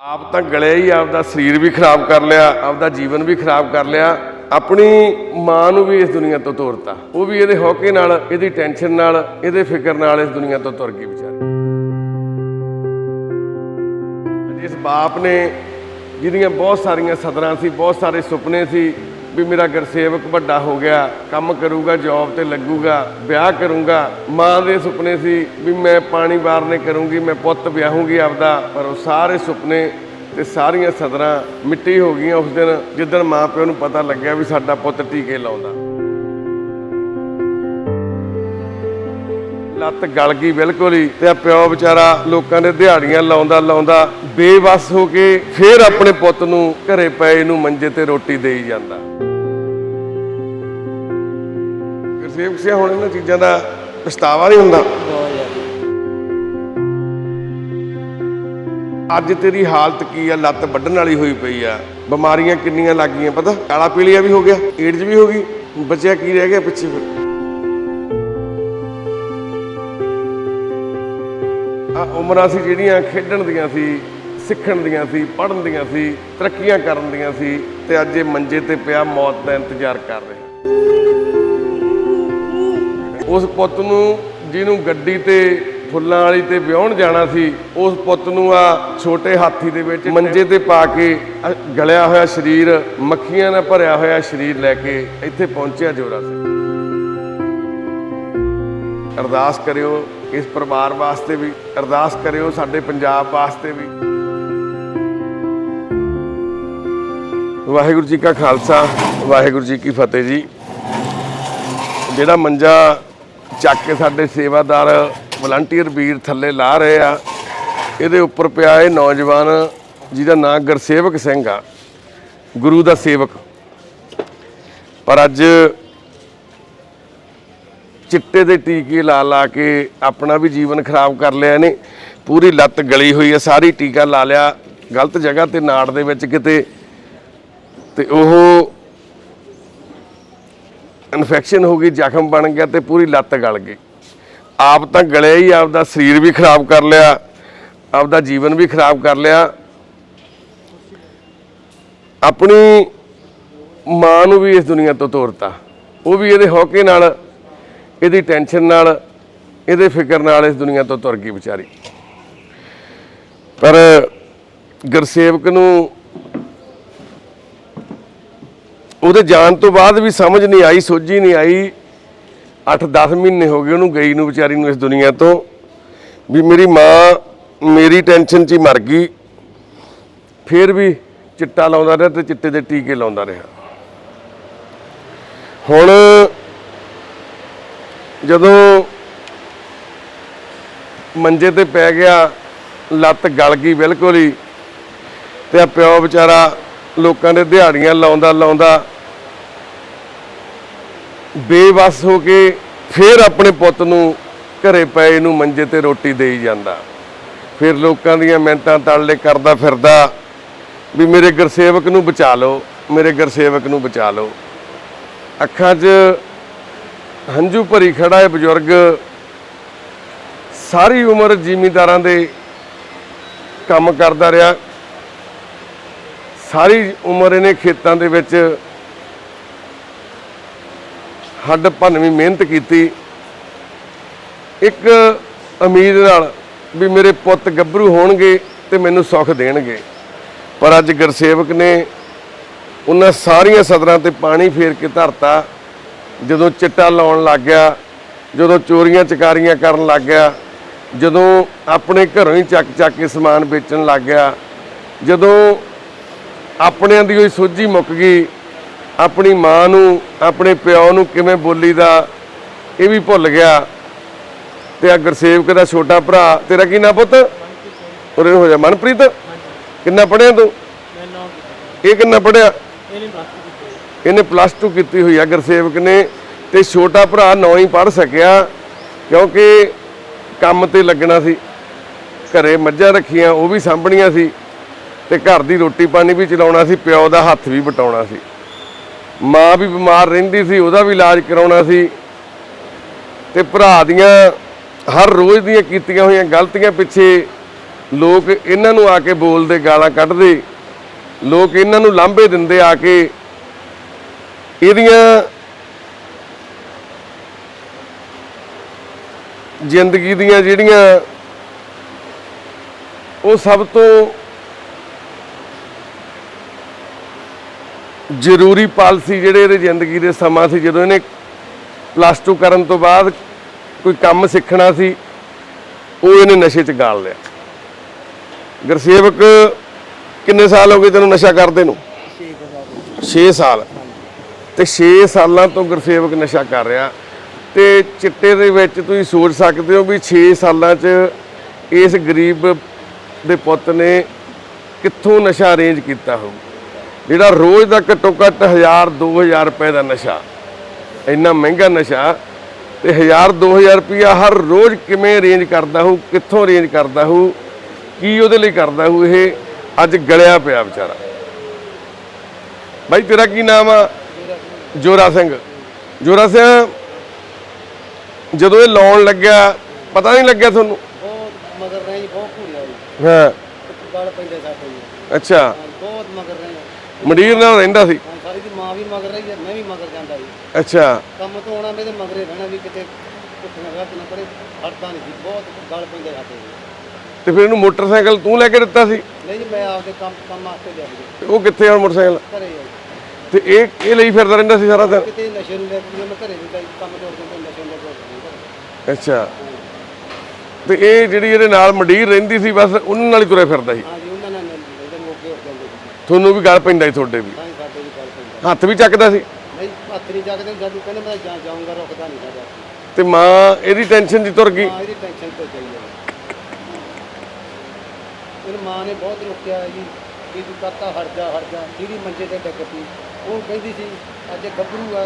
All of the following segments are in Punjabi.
ਆਪ ਤਾਂ ਗਲਿਆ ਹੀ ਆਪਦਾ ਸਰੀਰ ਵੀ ਖਰਾਬ ਕਰ ਲਿਆ, ਆਪਦਾ ਜੀਵਨ ਵੀ ਖਰਾਬ ਕਰ ਲਿਆ, ਆਪਣੀ ਮਾਂ ਨੂੰ ਵੀ ਇਸ ਦੁਨੀਆ ਤੋਂ ਤੋਰਤਾ। ਉਹ ਵੀ ਇਹਦੇ ਹੌਕੇ ਨਾਲ, ਇਹਦੀ ਟੈਨਸ਼ਨ ਨਾਲ, ਇਹਦੇ ਫਿਕਰ ਨਾਲ ਇਸ ਦੁਨੀਆ ਤੋਂ ਤੁਰ ਗਈ ਵਿਚਾਰੀ। ਜਿਸ ਬਾਪ ਨੇ, ਜਿਹਦੀਆਂ ਬਹੁਤ ਸਾਰੀਆਂ ਸਦਰਾਂ ਸੀ, ਬਹੁਤ ਸਾਰੇ ਸੁਪਨੇ ਸੀ ਵੀ ਮੇਰਾ ਗੁਰਸੇਵਕ ਵੱਡਾ ਹੋ ਗਿਆ, ਕੰਮ ਕਰੂਗਾ ਜੌਬ ਤੇ ਲੱਗੂਗਾ, ਵਿਆਹ ਕਰੂੰਗਾ। ਮਾਂ ਦੇ ਸੁਪਨੇ ਸੀ ਵੀ ਮੈਂ ਪਾਣੀ ਵਾਰਨੇ ਕਰੂੰਗੀ, ਮੈਂ ਪੁੱਤ ਵਿਆਹੂੰਗੀ ਆਪਦਾ, ਪਰ ਉਹ ਸਾਰੇ ਸੁਪਨੇ ਤੇ ਸਾਰੀਆਂ ਸਦਰਾਂ ਮਿੱਟੀ ਹੋ ਗਈਆਂ ਉਸ ਦਿਨ, ਜਿੱਦਣ ਮਾਂ ਪਿਓ ਨੂੰ ਪਤਾ ਲੱਗਿਆ ਵੀ ਸਾਡਾ ਪੁੱਤ ਟੀਕੇ ਲਾਉਂਦਾ। ਲੱਤ ਗਲ ਗਈ ਬਿਲਕੁਲ ਹੀ ਤੇ ਆ ਪਿਓ ਵਿਚਾਰਾ ਲੋਕਾਂ ਦੇ ਦਿਹਾੜੀਆਂ ਲਾਉਂਦਾ ਲਾਉਂਦਾ, ਬੇਵਸ ਹੋ ਕੇ ਫੇਰ ਆਪਣੇ ਪੁੱਤ ਨੂੰ ਘਰੇ ਪਏ ਨੂੰ ਮੰਜੇ ਤੇ ਰੋਟੀ ਦੇਈ ਜਾਂਦਾ। ਗੁਰਸੇਵਕ ਸਿੰਘ ਹੁਣ ਇਹਨਾਂ ਚੀਜ਼ਾਂ ਦਾ ਪਛਤਾਵਾ ਨਹੀਂ ਹੁੰਦਾ। ਅੱਜ ਤੇਰੀ ਹਾਲਤ ਕੀ ਆ? ਲੱਤ ਵੱਢਣ ਵਾਲੀ ਹੋਈ ਪਈ ਆ। ਬਿਮਾਰੀਆਂ ਕਿੰਨੀਆਂ ਲੱਗ ਗਈਆਂ, ਪਤਾ? ਕਾਲਾ ਪੀਲੀਆ ਵੀ ਹੋ ਗਿਆ, ਏਡਜ਼ ਵੀ ਹੋ ਗਈ। ਬਚਿਆ ਕੀ ਰਹਿ ਗਿਆ ਪਿੱਛੇ ਫਿਰ? ਆ ਉਮਰਾਂ ਸੀ ਜਿਹੜੀਆਂ ਖੇਡਣ ਦੀਆਂ ਸੀ, ਸਿੱਖਣ ਦੀਆਂ ਸੀ, ਪੜ੍ਹਨ ਦੀਆਂ ਸੀ, ਤਰੱਕੀਆਂ ਕਰਨ ਦੀਆਂ ਸੀ ਤੇ ਅੱਜ ਇਹ ਮੰਜੇ ਤੇ ਪਿਆ ਮੌਤ ਦਾ ਇੰਤਜ਼ਾਰ ਕਰ ਰਿਹਾ। ਉਸ ਪੁੱਤ ਨੂੰ ਜਿਹਨੂੰ ਗੱਡੀ ਤੇ ਫੁੱਲਾਂ ਵਾਲੀ ਤੇ ਵਿਆਹਣ ਜਾਣਾ ਸੀ, ਉਸ ਪੁੱਤ ਨੂੰ ਆ ਛੋਟੇ ਹਾਥੀ ਦੇ ਵਿੱਚ ਮੰਜੇ ਤੇ ਪਾ ਕੇ ਗਲਿਆ ਹੋਇਆ ਸਰੀਰ, ਮੱਖੀਆਂ ਨਾਲ ਭਰਿਆ ਹੋਇਆ ਸਰੀਰ ਲੈ ਕੇ ਇੱਥੇ ਪਹੁੰਚਿਆ ਜੋਰਾ ਸਿੰਘ ਅਰਦਾਸ ਕਰਿਓ ਇਸ ਪਰਿਵਾਰ ਵਾਸਤੇ ਵੀ, ਅਰਦਾਸ ਕਰਿਓ ਸਾਡੇ ਪੰਜਾਬ ਵਾਸਤੇ ਵੀ। ਵਾਹਿਗੁਰੂ ਜੀ ਕਾ ਖਾਲਸਾ, ਵਾਹਿਗੁਰੂ ਜੀ ਕੀ ਫਤਿਹ ਜੀ। ਜਿਹੜਾ ਮੰਜਾ ਚੱਕ ਕੇ ਸਾਡੇ ਸੇਵਾਦਾਰ ਵਲੰਟੀਅਰ ਵੀਰ ਥੱਲੇ ਲਾ ਰਹੇ ਆ। ਇਹਦੇ ਉੱਪਰ ਪਿਆ ਇਹ ਨੌਜਵਾਨ, ਜਿਹਦਾ ਨਾਂ ਗੁਰਸੇਵਕ ਸਿੰਘ ਆ। ਗੁਰੂ ਦਾ ਸੇਵਕ। ਪਰ ਅੱਜ ਚਿੱਟੇ ਦੇ ਟੀਕੇ ਲਾ ਲਾ ਕੇ ਆਪਣਾ ਵੀ ਜੀਵਨ ਖਰਾਬ ਕਰ ਲਿਆ ਇਹਨੇ ਪੂਰੀ ਲੱਤ ਗਲੀ ਹੋਈ ਹੈ ਸਾਰੀ ਟੀਕਾ ਲਾ ਲਿਆ। ਗਲਤ ਜਗ੍ਹਾ ਤੇ ਨਾੜ ਦੇ ਵਿੱਚ ਕਿਤੇ। ਤੇ ਉਹ ਇਨਫੈਕਸ਼ਨ ਹੋ ਗਈ, ਜ਼ਖਮ ਬਣ ਗਿਆ ਤੇ ਪੂਰੀ ਲੱਤ ਗਲ ਗਈ। ਆਪ ਤਾਂ ਗਲਿਆ ਹੀ ਆਪਦਾ ਸਰੀਰ ਵੀ ਖਰਾਬ ਕਰ ਲਿਆ, ਆਪਦਾ ਜੀਵਨ ਵੀ ਖਰਾਬ ਕਰ ਲਿਆ। ਆਪਣੀ ਮਾਂ ਨੂੰ ਵੀ ਇਸ ਦੁਨੀਆ ਤੋਂ ਤੋਰਤਾ। ਉਹ ਵੀ ਇਹਦੇ ਹੌਕੇ ਨਾਲ, ਇਹਦੀ ਟੈਨਸ਼ਨ ਨਾਲ, ਇਹਦੇ ਫਿਕਰ ਨਾਲ ਇਸ ਦੁਨੀਆ ਤੋਂ ਤੁਰ ਗਈ ਵਿਚਾਰੀ। ਪਰ ਗੁਰਸੇਵਕ ਨੂੰ ਉਹਦੇ ਜਾਣ ਤੋਂ ਬਾਅਦ ਵੀ ਸਮਝ ਨਹੀਂ ਆਈ, ਸੋਝੀ ਨਹੀਂ ਆਈ। 8-10 ਮਹੀਨੇ ਹੋ ਗਏ ਉਹਨੂੰ ਗਈ ਨੂੰ, ਵਿਚਾਰੀ ਨੂੰ ਇਸ ਦੁਨੀਆ ਤੋਂ। ਵੀ ਮੇਰੀ ਮਾਂ ਮੇਰੀ ਟੈਨਸ਼ਨ 'ਚ ਹੀ ਮਰ ਗਈ। ਫਿਰ ਵੀ ਚਿੱਟਾ ਲਾਉਂਦਾ ਰਿਹਾ ਤੇ ਚਿੱਟੇ ਦੇ ਟੀਕੇ ਲਾਉਂਦਾ ਰਿਹਾ। ਹੁਣ ਜਦੋਂ ਮੰਜੇ ਤੇ ਪੈ ਗਿਆ, ਲੱਤ ਗਲ ਗਈ ਬਿਲਕੁਲ ਹੀ, ਤੇ ਆ ਪਿਓ ਵਿਚਾਰਾ ਲੋਕਾਂ ਦੇ ਦਿਹਾੜੀਆਂ ਲਾਉਂਦਾ ਲਾਉਂਦਾ ਬੇਵਸ ਹੋ ਕੇ ਫਿਰ ਆਪਣੇ ਪੁੱਤ ਨੂੰ ਘਰੇ ਪਏ ਨੂੰ ਮੰਜੇ ਤੇ ਰੋਟੀ ਦੇਈ ਜਾਂਦਾ। ਫਿਰ ਲੋਕਾਂ ਦੀਆਂ ਮਿਹਨਤਾਂ ਤੜਲੇ ਕਰਦਾ ਫਿਰਦਾ। ਵੀ ਮੇਰੇ ਗੁਰਸੇਵਕ ਨੂੰ ਬਚਾ ਲਓ, ਮੇਰੇ ਗੁਰਸੇਵਕ ਨੂੰ ਬਚਾ ਲਓ। ਅੱਖਾਂ 'ਚ ਹੰਝੂ ਭਰੀ ਖੜਾ ਹੈ ਬਜ਼ੁਰਗ ਸਾਰੀ ਉਮਰ ਜ਼ਿਮੀਂਦਾਰਾਂ ਦੇ ਕੰਮ ਕਰਦਾ ਰਿਹਾ। ਸਾਰੀ ਉਮਰ ਇਹਨੇ ਖੇਤਾਂ ਦੇ ਵਿੱਚ ਹੱਡ ਭੰਨਵੀਂ ਮਿਹਨਤ ਕੀਤੀ। ਇੱਕ ਉਮੀਦ ਨਾਲ ਵੀ ਮੇਰੇ ਪੁੱਤ ਗੱਭਰੂ ਹੋਣਗੇ ਤੇ ਮੈਨੂੰ ਸੁੱਖ ਦੇਣਗੇ। ਪਰ ਅੱਜ ਗੁਰਸੇਵਕ ਨੇ ਉਹਨਾਂ ਸਾਰੀਆਂ ਸਦਰਾਂ ਤੇ ਪਾਣੀ ਫੇਰ ਕੇ ਧਰਤਾ। ਜਦੋਂ ਚਿੱਟਾ ਲਾਉਣ ਲੱਗ ਗਿਆ, ਜਦੋਂ ਚੋਰੀਆਂ ਚਕਾਰੀਆਂ ਕਰਨ ਲੱਗ ਗਿਆ, ਜਦੋਂ ਆਪਣੇ ਘਰੋਂ ਹੀ ਚੱਕ ਚੱਕ ਕੇ ਸਮਾਨ ਵੇਚਣ ਲੱਗ ਗਿਆ, ਜਦੋਂ ਆਪਣਿਆਂ ਦੀ ਹੋਈ ਸੋਝੀ ਮੁੱਕ ਗਈ ਆਪਣੀ ਮਾਂ ਨੂੰ, ਆਪਣੇ ਪਿਓ ਨੂੰ ਕਿਵੇਂ ਬੋਲੀਦਾ ਇਹ ਵੀ ਭੁੱਲ ਗਿਆ। ਤੇ ਆ ਗੁਰਸੇਵਕ ਦਾ ਛੋਟਾ ਭਰਾ, ਤੇਰਾ ਕੀ ਨਾਂ ਪੁੱਤ? ਉਰੇ ਹੋ ਜਾ, ਮਨਪ੍ਰੀਤ। ਕਿੰਨਾ ਪੜਿਆ ਤੂੰ? ਇਹ ਕਿੰਨਾ ਪੜਿਆ ਇਹਨੇ ਪਲੱਸ ਟੂ ਕੀਤੀ 2 ਕੀਤੀ ਹੋਈ ਆ ਗੁਰਸੇਵਕ ਨੇ। ਤੇ ਛੋਟਾ ਭਰਾ ਨੌ ਹੀ ਪੜ ਸਕਿਆ, ਕਿਉਂਕਿ ਕੰਮ ਤੇ ਲੱਗਣਾ ਸੀ। ਘਰੇ ਮੱਝਾਂ ਰੱਖੀਆਂ, ਉਹ ਵੀ ਸਾਂਭਣੀਆਂ ਸੀ। ਤੇ ਘਰ ਦੀ ਰੋਟੀ ਪਾਣੀ ਵੀ ਚਲਾਉਣਾ ਸੀ, ਪਿਓ ਦਾ ਹੱਥ ਵੀ ਵਟਾਉਣਾ ਸੀ। ਮਾਂ ਵੀ ਬਿਮਾਰ ਰਹਿੰਦੀ ਸੀ, ਉਹਦਾ ਵੀ ਇਲਾਜ ਕਰਾਉਣਾ ਸੀ। ਤੇ ਭਰਾ ਦੀਆਂ ਹਰ ਰੋਜ਼ ਦੀਆਂ ਕੀਤੀਆਂ ਹੋਈਆਂ ਗਲਤੀਆਂ ਪਿੱਛੇ ਲੋਕ ਇਹਨਾਂ ਨੂੰ ਆ ਕੇ ਬੋਲਦੇ, ਗਾਲਾਂ ਕੱਢਦੇ। ਲੋਕ ਇਹਨਾਂ ਨੂੰ ਲਾਂਭੇ ਦਿੰਦੇ ਆ ਕੇ। ਇਹਦੀਆਂ ਜ਼ਿੰਦਗੀ ਦੀਆਂ ਜਿਹੜੀਆਂ ਉਹ ਸਭ ਤੋਂ ਜ਼ਰੂਰੀ ਪਾਲਿਸੀ ਜਿਹੜੇ ਇਹਦੇ ਜ਼ਿੰਦਗੀ ਦੇ ਸਮਾਂ ਸੀ, ਜਦੋਂ ਇਹਨੇ ਪਲੱਸ 2 ਕਰਨ ਤੋਂ ਬਾਅਦ ਕੋਈ ਕੰਮ ਸਿੱਖਣਾ ਸੀ, ਉਹ ਇਹਨੇ ਨਸ਼ੇ 'ਚ ਗਾਲ ਲਿਆ। ਗੁਰਸੇਵਕ, ਕਿੰਨੇ ਸਾਲ ਹੋ ਗਏ ਤੈਨੂੰ ਨਸ਼ਾ ਕਰਦੇ ਨੂੰ? 6 ਸਾਲ। ਤੇ 6 ਸਾਲਾਂ ਤੋਂ ਗੁਰਸੇਵਕ ਨਸ਼ਾ ਕਰ ਰਿਹਾ। ਤੇ ਚਿੱਟੇ ਦੇ ਵਿੱਚ ਤੁਸੀਂ ਸੋਚ ਸਕਦੇ ਹੋ ਵੀ 6 ਸਾਲਾਂ 'ਚ ਇਸ ਗਰੀਬ ਦੇ ਪੁੱਤ ਨੇ ਕਿੱਥੋਂ ਨਸ਼ਾ ਅਰੇਂਜ ਕੀਤਾ ਹੋਊ? ਜਿਹੜਾ ਰੋਜ਼ ਦਾ ਘੱਟੋ ਘੱਟ 1000 2000 ਰੁਪਏ ਦਾ ਨਸ਼ਾ। ਇੰਨਾ ਮਹਿੰਗਾ ਨਸ਼ਾ ਤੇ 1000 2000 ਰੁਪਇਆ ਹਰ ਰੋਜ਼ ਕਿਵੇਂ ਅਰੇਂਜ ਕਰਦਾ ਹੋਊ ਕਿੱਥੋਂ ਅਰੇਂਜ ਕਰਦਾ ਹੋਊ ਕੀ ਉਹਦੇ ਲਈ ਕਰਦਾ ਹੋਊ ਇਹ ਅੱਜ ਗਲਿਆ ਪਿਆ ਵਿਚਾਰਾ। ਬਾਈ ਤੇਰਾ ਕੀ ਨਾਮ ਆ? ਜੋਰਾ ਸਿੰਘ। ਜੋਰਾ ਸਿੰਘ ਜਦੋਂ ਇਹ ਲਾਉਣ ਲੱਗਿਆ ਪਤਾ ਨਹੀਂ ਲੱਗਿਆ ਤੁਹਾਨੂੰ? ਬਹੁਤ ਮਗਰ ਰਹੇ ਜੀ ਬਹੁਤ ਘੂਰਿਆ ਜੀ। ਹਾਂ। ਗਲ ਪੈਂਦੇ ਸਾਡੇ ਜੀ। ਅੱਛਾ। ਹਾਂ, ਬਹੁਤ ਮਗਰ ਹਾਂ ਮੰਡੀਰ ਨਾਲ ਰਹਿੰਦਾ ਸੀ। ਸਾਰੀ ਦੀ ਮਾਂ ਵੀ ਮਗਰ ਰਹੀ ਹੈ ਮੈਂ ਵੀ ਮਗਰ ਜਾਂਦਾ ਜੀ। ਅੱਛਾ। ਕੰਮ ਤੋਂ ਆਉਣਾ ਮੇਰੇ ਮਗਰੇ ਰਹਿਣਾ ਵੀ ਕਿਤੇ ਪੁੱਠਣਾ ਰੱਖ ਨਾ ਪਰੇ ਹਟਦਾ ਨਹੀਂ ਸੀ ਬਹੁਤ ਗਲ ਪੈਂਦੇ ਸਾਡੇ ਜੀ ਤੇ ਫਿਰ ਇਹਨੂੰ ਮੋਟਰਸਾਈਕਲ ਤੂੰ ਲੈ ਕੇ ਦਿੱਤਾ ਸੀ? ਨਹੀਂ ਜੀ ਮੈਂ ਆਪਦੇ ਕੰਮ ਕੰਮ ਵਾਸਤੇ ਲਿਆ ਜੀ ਤੇ ਉਹ ਕਿੱਥੇ ਆ ਮੋਟਰਸਾਈਕਲ? ਘਰੇ ਆ ਜੀ। ਤੇ ਇਹ ਇਹ ਲਈ ਫਿਰਦਾ ਰਹਿੰਦਾ ਸੀ ਸਾਰਾ ਦਿਨ? ਕਿਤੇ ਨਸ਼ੇ ਨੂੰ ਲੈ ਕੇ ਮੈਂ ਘਰੇ ਨਹੀਂ ਤਾਂ ਕੰਮ ਤੋੜ ਦਿੰਦਾ ਨਸ਼ੇ ਨੂੰ ਲੈ ਕੇ ਅੱਛਾ। ਤੇ ਇਹ ਜਿਹੜੀ ਇਹਦੇ ਨਾਲ ਮੰਡੀਰ ਰਹਿੰਦੀ ਸੀ ਬਸ ਉਹਨਾਂ ਨਾਲ ਹੀ ਤੁਰਿਆ ਫਿਰਦਾ ਸੀ? ਹਾਂ ਜੀ ਉਹਨਾਂ ਨਾਲ ਇਹਦੇ ਮੋਗੇ ਉੱਠ ਜਾਂਦੇ ਸੀ ਤੁਹਾਨੂੰ ਵੀ ਗੱਲ ਪੈਂਦਾ ਸੀ ਤੁਹਾਡੇ ਵੀ। ਤਾਂ ਹੀ ਸਾਡੇ ਵੀ ਗਲ ਪੈਂਦਾ। ਹੱਥ ਵੀ ਚੱਕਦਾ ਸੀ? ਨਹੀਂ ਹੱਥ ਨਹੀਂ ਚੱਕਦੇ ਜਦੋਂ ਕਹਿੰਦੇ ਮੈਂ ਜਾ ਜਾਊਂਗਾ ਰੁਕਦਾ ਨਹੀਂ ਸਾਡਾ ਤੇ ਮਾਂ ਇਹਦੀ ਟੈਨਸ਼ਨ ਦੀ ਤੁਰ ਗਈ। ਮਾਂ ਇਹਦੀ ਟੈਨਸ਼ਨ ਤੇ ਮਾਂ ਨੇ ਬਹੁਤ ਰੋਕਿਆ ਜੀ ਕਿ ਤੂੰ ਕਰਤਾ ਹਟ ਜਾ ਹਟ ਜਾ। ਜਿਹੜੀ ਮੰਜੇ ਤੇ ਡਿੱਗ ਪਈ ਉਹ ਕਹਿੰਦੀ ਸੀ ਅੱਜ ਗੱਭਰੂ ਆ